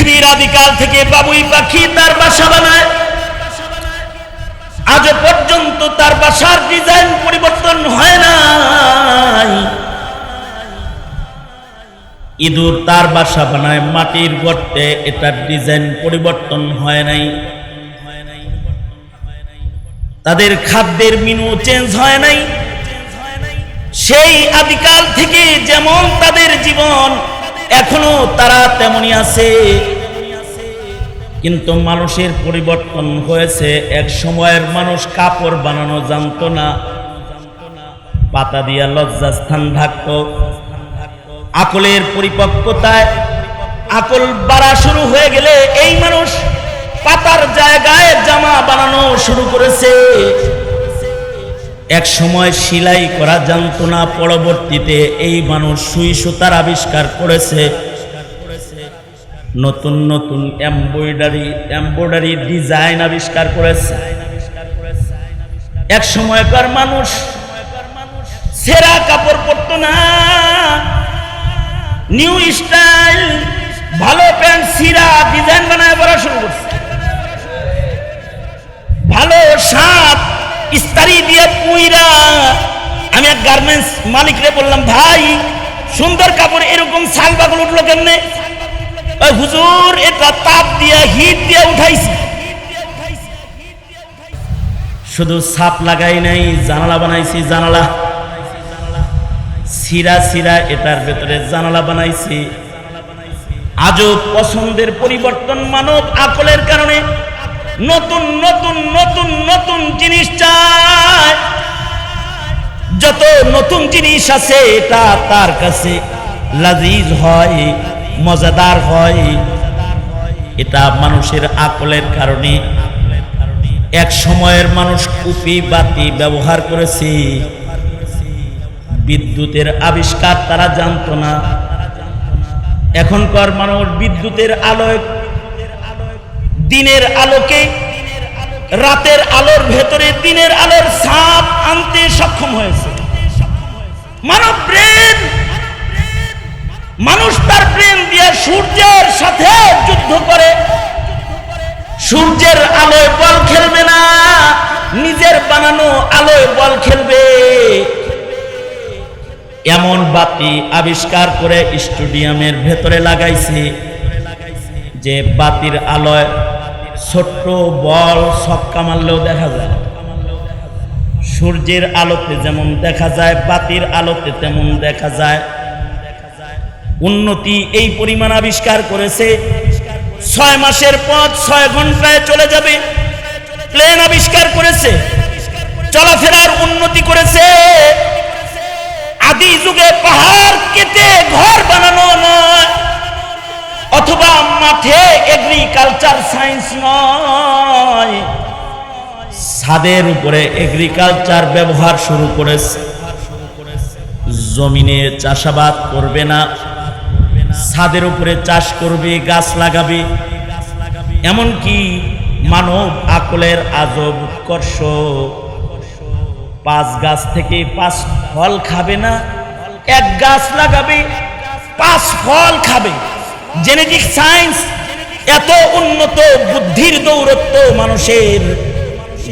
পৃথিবীর আদিকাল থেকে বাবুই পাখি তার বাসা বানায়। আজ পর্যন্ত তার বাসার ডিজাইন পরিবর্তন হয় নাই। ইঁদুর তার বাসা বানায়, মাটির গর্তে এটার ডিজাইন পরিবর্তন হয় নাই। তাদের খাদ্যের মিনু চেঞ্জ হয় নাই। সেই আদিকাল থেকে যেমন তাদের জীবন এখনও তারা তেমনই আছে। কিন্তু মানুষের পরিবর্তন হয়েছে। এক সময়ের মানুষ কাপড় বানানো জানতো না। পাতা দিয়া লজ্জা স্থান ঢাকত আকলের পরিপক্কতায় আকল বাড়া শুরু হয়ে গেলে এই মানুষ পাতার জায়গায় জামা বানানো শুরু করেছে। এক সময় সেলাই করা জানতো না পরবর্তীতে এই মানুষ সুই সুতার আবিষ্কার করেছে। নতুন নতুন এমব্রয়ডারি এমব্রয়ডারি ডিজাইন আবিষ্কার করেছে। এক সময়কার মানুষ সেরা কাপড় পরতো না। নিউ স্টাইল, ভালো প্যান্ট, সিরা ডিজাইন বানায় পড়া শুরু করছে। ভালো সাপ ইস্তারি দিয়ে পুইরা আমি এক গার্মেন্টস মালিকরে বললাম, ভাই, সুন্দর কাপড় এরকম শাল বাগল উঠল কেমনে? ওই হুজুর, এটা তাপ দিয়ে, হিট দিয়ে উঠাইছি। শুধু সাপ লাগাই নাই, জানালা বানাইছি, জানালা। সিরা সিরা এটার ভেতরে জানালা বানাইছি। আজও পছন্দের পরিবর্তন মানব আকলের কারণে। নতুন নতুন নতুন নতুন জিনিস চায় যত নতুন জিনিস আছে, এটা তার কাছে লাজিজ হয়, মজাদার হয়। এটা মানুষের আকলের কারণে। এক সময়ের মানুষ কুপি, বাতি ব্যবহার করেছে। বিদ্যুতের আবিষ্কার তারা জানতো না। এখনকার মানুষ বিদ্যুতের আলোয় দিনের আলোকে, রাতের আলোর ভেতরে দিনের আলোর সাপ আনতে সক্ষম হয়েছে। মানব প্রেম, মানুষ তার প্রেম দিয়ে সূর্যের সাথে যুদ্ধ করে। সূর্যের আলোয় বল খেলবে না, নিজের বানানো আলোয় বল খেলবে। এমন বাতি আবিষ্কার করে স্টেডিয়ামের ভেতরে লাগাইছে যে বাতির আলোয় ছোট্ট বল ছক্কা মারলেও দেখা যায়। সূর্যের আলোতে যেমন দেখা যায়, বাতির আলোতে তেমন দেখা যায়। উন্নতি এই পরিমাণ আবিষ্কার করেছে। ছয় মাসের পথ ছয় ঘন্টায় চলে যাবে। প্লেন আবিষ্কার করেছে। চলাফেরার উন্নতি করেছে। আদি যুগে পাহাড় কেটে ঘর অথবা মাঠে এগ্রিকালচার সায়েন্স নয়। ছাদের উপরে এগ্রিকালচার ব্যবহার শুরু করেছে। জমিনে চাষাবাদ করবে না। ছাদের উপরে চাষ করবে, গাছ লাগাবে। এমনকি মানব আকলের আজব উৎকর্ষ। পাঁচ গাছ থেকে পাঁচ ফল খাবে না। এক গাছ লাগাবে, পাঁচ ফল খাবে। জেনেটিক সায়েন্স এত উন্নত বুদ্ধির দৌরত্ব মানুষের।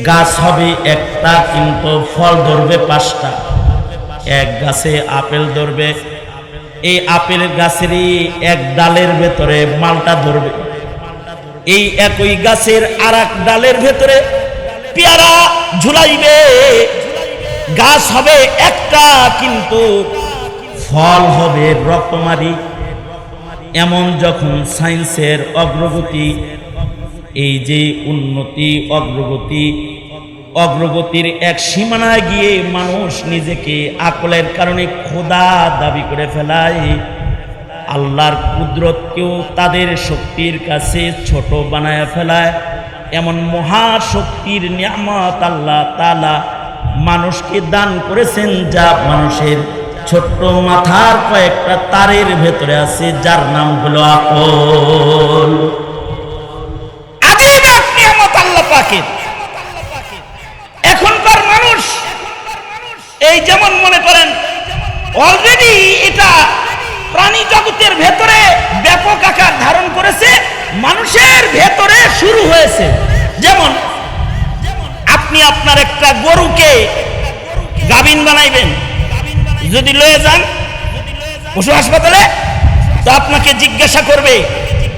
গাছ হবে একটা, কিন্তু ফল ধরবে পাঁচটা। এক গাছে আপেল ধরবে, এই আপেল গাছেরই এক ডালের ভেতরে মালটা ধরবে। এই একই গাছের আর ডালের ভেতরে পেয়ারা ঝুলাইবে। গাছ হবে একটা, কিন্তু ফল হবে রকমারি এমন যখন সায়েন্সের অগ্রগতি, এই যে উন্নতি, অগ্রগতি, অগ্রগতির এক সীমানায় গিয়ে মানুষ নিজেকে আকলের কারণে খোদা দাবি করে ফেলায়, আল্লাহর কুদরতকেও তাদের শক্তির কাছে ছোট বানায় ফেলায়, এমন মহাশক্তির নিয়ামত আল্লাহ তালা মানুষকে দান করেছেন যা মানুষের ছোট্ট মাথার কয়েকটা তারের ভেতরে আছে, যার নাম হলো আকল। এখনকার মানুষ এই যেমন মনে করেন অলরেডি এটা প্রাণী জগতের ভেতরে ব্যাপক আকার ধারণ করেছে, মানুষের ভেতরে শুরু হয়েছে। যেমন, আপনি আপনার একটা গরুকে গাবিন বানাইবেন যদি লয়ে যান, পশু হাসপাতালে, তো আপনাকে জিজ্ঞাসা করবে,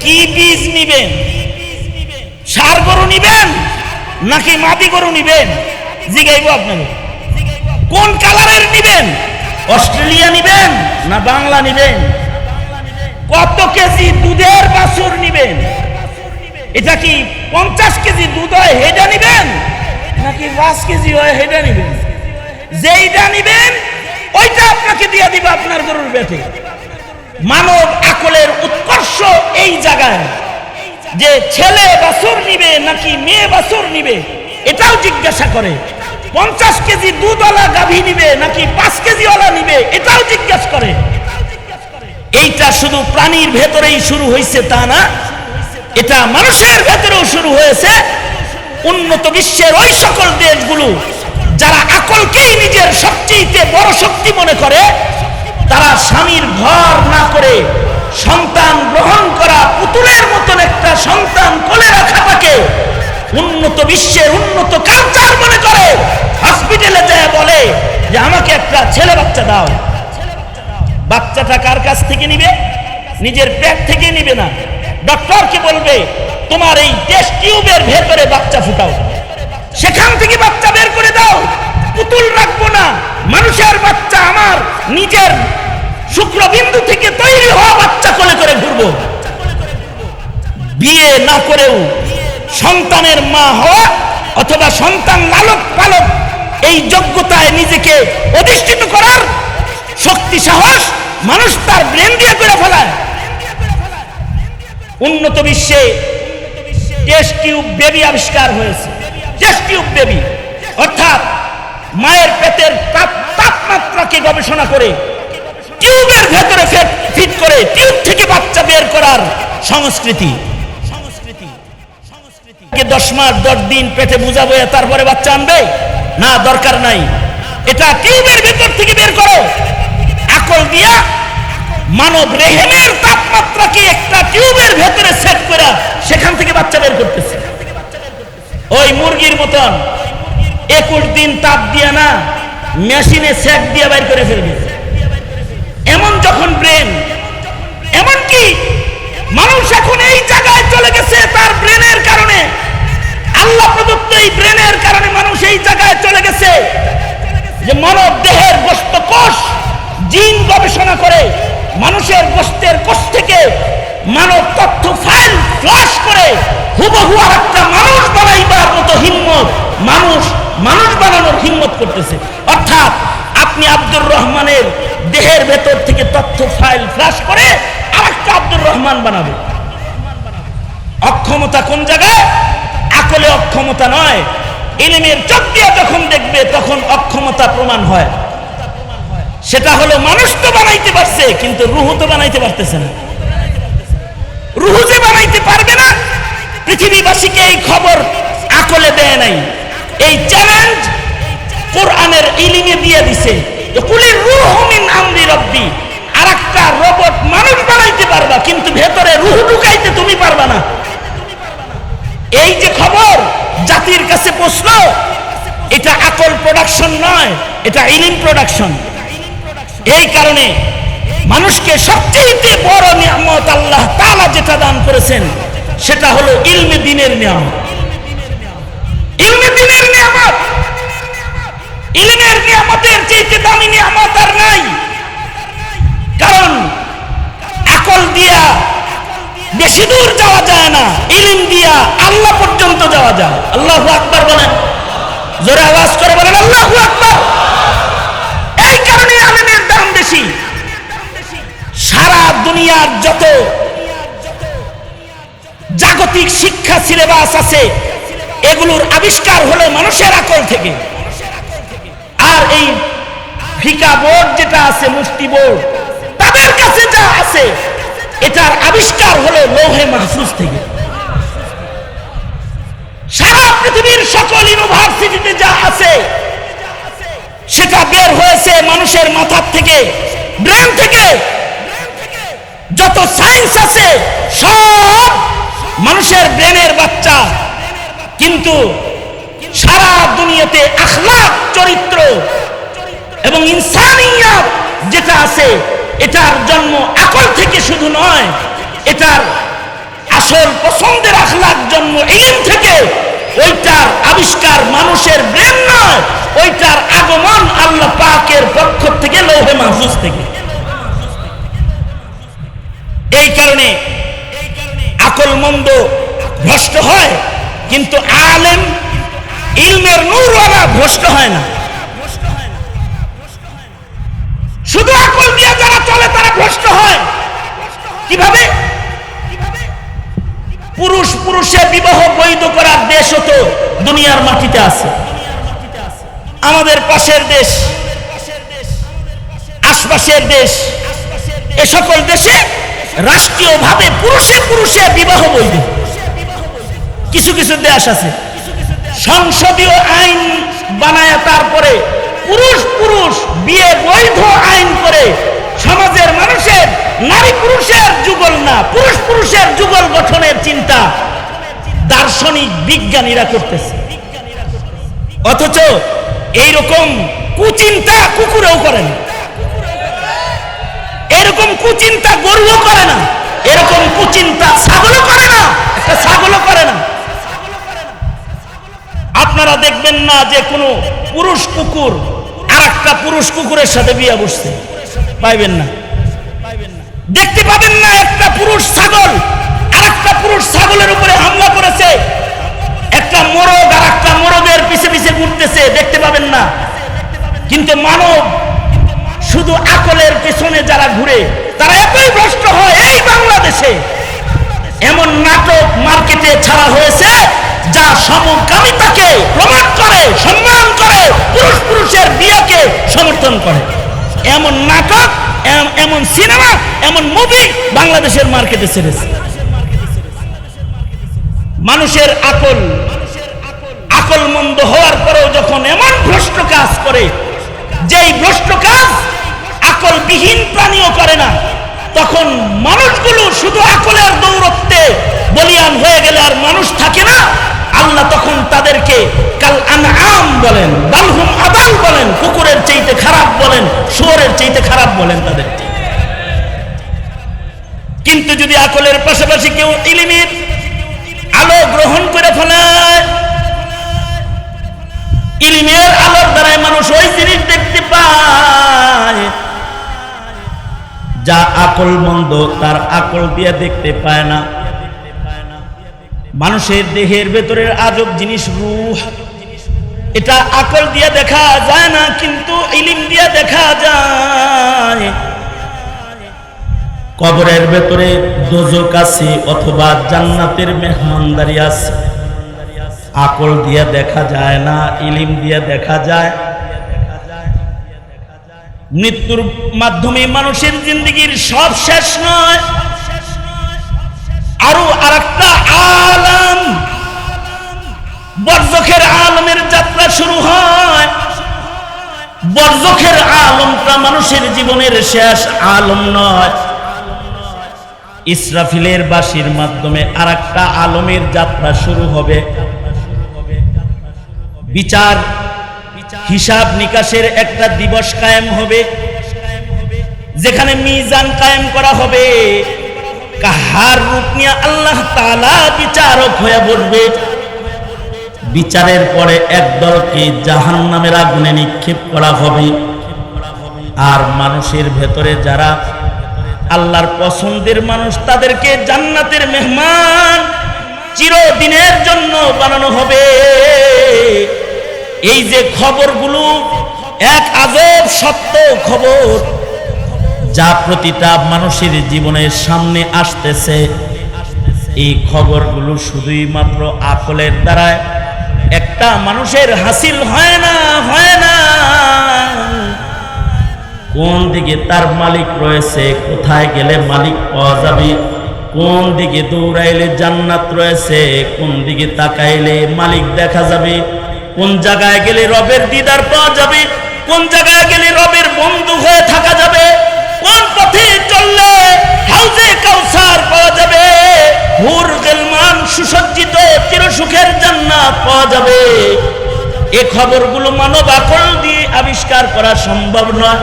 কি বীজ নিবেন? সার গরু নিবেন নাকি মাটি গরু নিবেন? জিগাইব আপনাকে। কোন কালারের নিবেন? অস্ট্রেলিয়া নিবেন না বাংলা নিবেন? কত কেজি দুধের বাছুর নিবেন? এটা কি পঞ্চাশ কেজি দুধ হয় হেডা নিবেন? নাকি পাঁচ কেজি হয় হেডা নিবেন? যেইটা নিবেন ওইটা আপনাকে দিয়ে দিবে আপনার গরুর বেটে। মানব আকলের উৎকর্ষ এই জায়গায়। যে ছেলে বাছুর নিবে নাকি মেয়ে বাছুর নিবে, এটাও জিজ্ঞাসা করে। পঞ্চাশ কেজি দুধওয়ালা গাভী নিবে নাকি পাঁচ কেজিওয়ালা নিবে, এটাও জিজ্ঞাসা করে। এইটা শুধু প্রাণীর ভেতরেই শুরু হয়েছে তা না, এটা মানুষের ভেতরেও শুরু হয়েছে। উন্নত বিশ্বের ওই সকল দেশগুলো যারা আকলকেই নিজের সবচেয়ে বড় শক্তি মনে করে, তারা স্বামীর ঘর না করে সন্তান গ্রহণ করা পুতুলের মতন একটা সন্তান কোলে রাখাটাকে উন্নত বিশ্বের উন্নত কালচার মনে করে। হসপিটালে যায় বলে যে, আমাকে একটা ছেলে বাচ্চা দাও। বাচ্চাটা কার কাছ থেকে নিবে? নিজের পেট থেকে নিবে না। ডক্টরকে বলবে? তোমার এই টেস্ট টিউবের ভেতরে বাচ্চা ফুটাও। সেখান থেকে বাচ্চা বের করে দাও। পুতুল রাখব না। মানুষের বাচ্চা আমার নিজের শুক্রবিন্দু থেকে তৈরি হওয়া বাচ্চা কোলে করে ঘুরবো। বিয়ে না করেও সন্তানের মা হওয়া অথবা সন্তান লালক পালক এই যোগ্যতায় নিজেকে অধিষ্ঠিত করার শক্তি, সাহস মানুষ তার ব্রেন দিয়ে করে ফেলায়। উন্নত বিশ্বে টেস্ট টিউব বেবি আবিষ্কার হয়েছে। টেস্ট টিউব বেবি অর্থাৎ মায়ের পেটের তাপ- তাপমাত্রাকে গবেষণা করে টিউবের ভেতরে ফিট করে টিউব থেকে বাচ্চা বের করার সংস্কৃতি। কে দশ মাস, দশ দিন পেটে বুঝাবো তারপরে বাচ্চা আনবে? না, দরকার নাই। এটা টিউবের ভেতর থেকে বের করো। আকল দিয়া মানব রেহেমের তাপমাত্রাকে একটা টিউবের ভেতরে সেট করে সেখান থেকে বাচ্চা বের করতেছে ওই মুরগির একুশ দিন তাপ দিয়া না, মেশিনে সেট দিয়ে বের করে ফেলবে। এমন যখন ব্রেন, এমন কি? মানুষ এখন এই জায়গায় চলে গেছে তার ব্রেনের কারণে। আল্লাহ প্রদত্ত এই ব্রেনের কারণে মানুষ এই জায়গায় চলে গেছে। যে মানব দেহের গোস্ত কোষ জিন গবেষণা করে, মানুষের গোস্তের কোষ থেকে মানব তথ্য ফাইল ফ্লাশ করে হুবহু আর একটা মানুষ বানাইবার মতো হিম্মত মানুষ মানুষ বানানোর হিম্মত করতেছে। অর্থাৎ আপনি আব্দুর রহমানের দেহের ভেতর থেকে তথ্য ফাইল ফ্লাশ করে আরেকটা আব্দুর রহমান বানাবে। অক্ষমতা কোন জায়গায়? আকলে অক্ষমতা নয়। ইলিমের চোখ দিয়ে যখন দেখবে, তখন অক্ষমতা প্রমাণ হয়। সেটা হলো মানুষ তো বানাইতে পারছে, কিন্তু রুহ তো বানাইতে পারতেছে না। রুহ যে বানাইতে পারবে না, পৃথিবীবাসীকে এই খবর আকলে দেয় নাই। কোরআনের ইলিমে দিয়ে দিছে কুলির রুহ মিন আমরি রব্বি রোবট মানুষ বানাইতে পারবা, কিন্তু ভেতরে রুহ ঢুকাইতে তুমি পারবা না। এই যে খবর জাতির কাছে পৌঁছলো এটা আকল প্রোডাকশন নয়, এটা ইলিম প্রোডাকশন এই কারণে মানুষকে সবচেয়ে বড় নিয়ামত আল্লাহ তাআলা যেটা দান করেছেন, সেটা হলো ইলমে দিনের নিয়ামত। ইলমে দিনের নিয়ামত ইলমের নিয়ামতের চেয়ে দামি নিয়ামত আর নাই কারণ আকল দিয়া বেশি যাওয়া যায় না, ইলিম দিয়া আল্লাহ পর্যন্ত যাওয়া যায়। আল্লাহ আকবার বলেন। জোরে আওয়াজ করে বলেন, আল্লাহ আকবার। এই কারণে আলেমের দাম বেশি। সারা দুনিয়ার যত জাগতিক শিক্ষা সিলেবাস আছে, এগুলোর আবিষ্কার হলো মানুষের আকল থেকে। আর এই ফিকা বোর্ড যেটা আছে, মুফতি বোর্ড, তাদের কাছে যা আছে এটার আবিষ্কার হলো লৌহে মাহফুজ থেকে। সারা পৃথিবীর সকল ইউনিভার্সিটিতে যা আছে, সেটা বের হয়েছে মানুষের মাথার থেকে, ব্রেন থেকে। যত সায়েন্স আছে, সব মানুষের ব্রেনের বাচ্চা। কিন্তু সারা দুনিয়াতে আখলাক চরিত্র এবং ইনসানিয়াত যেটা আছে এটার জন্ম আকল থেকে শুধু নয়, এটার আসল পছন্দের আখলাক জন্ম ইলম থেকে। ওইটার আবিষ্কার মানুষের ব্রেন নয়, ওইটার আগমন আল্লাহ পাকের পক্ষ থেকে লৌহে মাহফুজ থেকে। এই কারণে আকল মন্দ ভ্রষ্ট হয়, কিন্তু আলেম ইলমের নূরওয়ালা ভ্রষ্ট হয় না। শুধু আকল দিয়ে যারা চলে, তারা ভ্রষ্ট হয়। কীভাবে? পুরুষ পুরুষের বিবাহ বৈধ করার দেশ তো দুনিয়ার মাটিতে আছে। আমাদের পাশের দেশ, আশপাশের দেশ, এ সকল দেশে রাষ্ট্রীয়ভাবে পুরুষে পুরুষে বিবাহ বৈধ। কিছু কিছু দেশ আছে। সংসদীয় আইন বানায় তারপরে পুরুষ পুরুষ বিয়ে বৈধ আইন করে সমাজের মানুষের, নারী পুরুষের যুগল না, পুরুষ পুরুষের যুগল গঠনের চিন্তা দার্শনিক বিজ্ঞানীরা করতেছে। অথচ এইরকম কুচিন্তা কুকুরেও করে না। এরকম কুচিন্তা গরুও করে না। এরকম কুচিন্তা ছাগলও করে না। একটা ছাগলও করে না। আপনারা দেখবেন না যে কোনো পুরুষ কুকুর একটা পুরুষ কুকুরের সাথে বিয়ে বসছে। পাইবেন না। দেখতে পাবেন না, একটা পুরুষ ছাগল আর একটা পুরুষ ছাগলের উপরে হামলা করেছে। একটা মোরগ আর একটা মোরগের পিছে পিছে ঘুরতেছে, দেখতে পাবেন না। কিন্তু মানব শুধু আকলের পেছনে যারা ঘুরে, তারা এতই ভ্রষ্ট হয় এই বাংলাদেশে। এমন নাটক মার্কেটে ছাড়া হয়েছে, যা সমকামিতাকে প্রমাণ করে, সম্মান পুরুষ পুরুষের বিয়েকে সমর্থন করে। এমন নাটক এমন সিনেমা, এমন মুভি বাংলাদেশের মার্কেটে ছেড়েছে। মানুষের আকল আকল মন্দ হওয়ার পরেও যখন এমন ভ্রষ্ট কাজ করে, যেই ভ্রষ্ট কাজ আকলবিহীন প্রাণীও করে না, তখন মানুষগুলো শুধু আকলের দৌরত্বে বলিয়ান হয়ে গেলে আর মানুষ থাকে না। আল্লাহ তখন তাদেরকে কাল আনআম বলেন বালহুম আদাল বলেন, কুকুরের চাইতে খারাপ বলেন, শুয়োরের চাইতে খারাপ বলেন তাদের কিন্তু যদি আকলের পাশাপাশি কেউ ইলিমের আলো গ্রহণ করে ফেলায়, ইলিমের আলোর দ্বারাই মানুষ ওই জিনিস দেখতে পায়, যা আকল মন্দ তার আকল দিয়ে দেখতে পায় না। মানুষের দেহের ভেতরের আজব জিনিস রূহ। এটা আকল দিয়ে দেখা যায় না, কিন্তু ইলিম দিয়ে দেখা যায়। কবরের ভেতরে দোজক আছে অথবা জান্নাতের মেহমানদারি আছে। আকল দিয়ে দেখা যায় না, ইলিম দিয়ে দেখা যায়। মৃত্যুর মাধ্যমে মানুষের জিন্দগির সব শেষ নয়। আরও আরেকটা আলম। বরজখের আলমের যাত্রা শুরু হয়। বরজখের আলমটা মানুষের জীবনের শেষ আলম নয়। ইসরাফিলের বাসির মাধ্যমে আরেকটা আলমের যাত্রা শুরু হবে। বিচার, হিসাব নিকাশের একটা দিবস কায়েম হবে। যেখানে মিজান কায়েম করা হবে। কাহার রূপ নিয়ে আল্লাহ তালা বিচারক হয়ে বসবে বিচারের পরে একদলকে জাহান নামের আগুনে নিক্ষেপ করা হবে। আর মানুষের ভেতরে যারা আল্লাহর পছন্দের মানুষ, তাদেরকে জান্নাতের মেহমান চিরদিনের জন্য বানানো হবে। এই যে খবরগুলো, এক আজব সত্য খবর যা প্রতিটা মানুষের জীবনের সামনে আসতেছে, এই খবরগুলো শুধুই মাত্র আকলের দ্বারায়। একটা মানুষের হাসিল হয় না হয় না। কোন দিকে তার মালিক রয়েছে, কোথায় গেলে মালিক পাওয়া যাবে? কোন দিকে দৌড়াইলে জান্নাত রয়েছে, কোন দিকে তাকাইলে মালিক দেখা যাবে? কোন জায়গায় গেলে রবের দিদার পাওয়া যাবে? কোন জায়গায় গেলে রবের বন্ধু হয়ে থাকা যাবে? কোন পথে চললে হাউজে কাউসার পাওয়া যাবে? হুর গেলমান সুসজ্জিত, চিরসুখের জান্নাত পাওয়া যাবে। এ খবরগুলো মানব আকল দিয়ে আবিষ্কার করা সম্ভব নয়।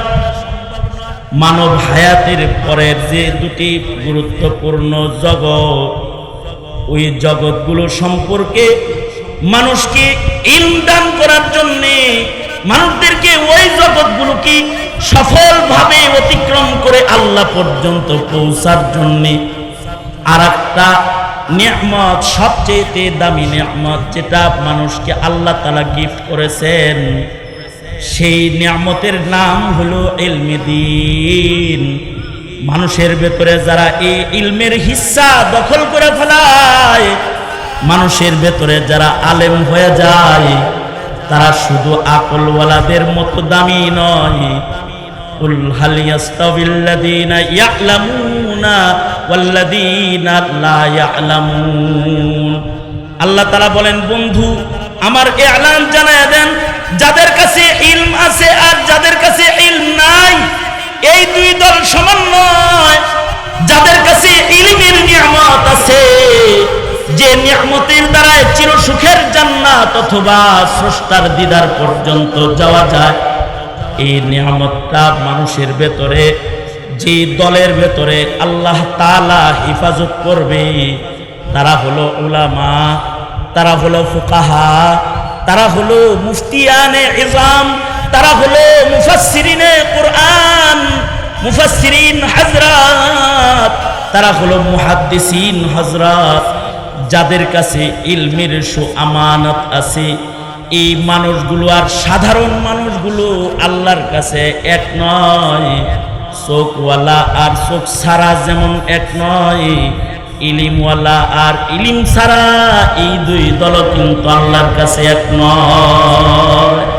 মানব হায়াতের পরের যে দুটি গুরুত্বপূর্ণ জগৎ, ওই জগৎগুলো সম্পর্কে মানুষকে ইলদান করার জন্যে মানুষদেরকে ওই জগৎগুলোকে সফলভাবে অতিক্রম করে আল্লাহ পর্যন্ত পৌঁছার জন্যে আর একটা নিয়ামত সবচেয়ে দামি নিয়ামত যেটা মানুষকে আল্লাহ তালা গিফট করেছেন, সেই নিয়ামতের নাম হলো ইলমিদিন মানুষের ভেতরে যারা এই ইলমের হিস্সা দখল করে ফেলায়, মানুষের ভেতরে যারা আলেম হয়ে যায়, তারা শুধু আকলওয়ালাদের মতো দামি নয় قل هل يستوي الذين يعلمون والذين لا يعلمون আল্লাহ তারা বলেন বন্ধু আমার এলান জানায় দেন যাদের কাছে ইলম আছে আর যাদের কাছে ইলম নাই এই দুই দল সমান নয় যাদের কাছে ইলমের নিয়ামত আছে যে নিয়ামতের দ্বারায় চির সুখের জান্নাত অথবা স্রষ্টার দিদার পর্যন্ত যাওয়া যায় এই নিয়ামতটা মানুষের ভেতরে, যে দলের ভেতরে আল্লাহ তালা হেফাজত করবে, তারা হলো উলামা, তারা হলো ফুকাহা, তারা হলো মুফতিয়ানে ইজাম, তারা হলো মুফাসসিরিনে কোরআন, মুফাসসিরিন হযরত, তারা হলো মুহাদ্দিসিন হযরত, যাদের কাছে ইলমের সু আমানত আছে এই মানুষগুলো আর সাধারণ মানুষগুলো আল্লাহর কাছে এক নয়। চোখওয়ালা আর চোখ ছাড়া যেমন এক নয়, ইলিমওয়ালা আর ইলিম ছাড়া এই দুই দল কিন্তু আল্লাহর কাছে এক নয়।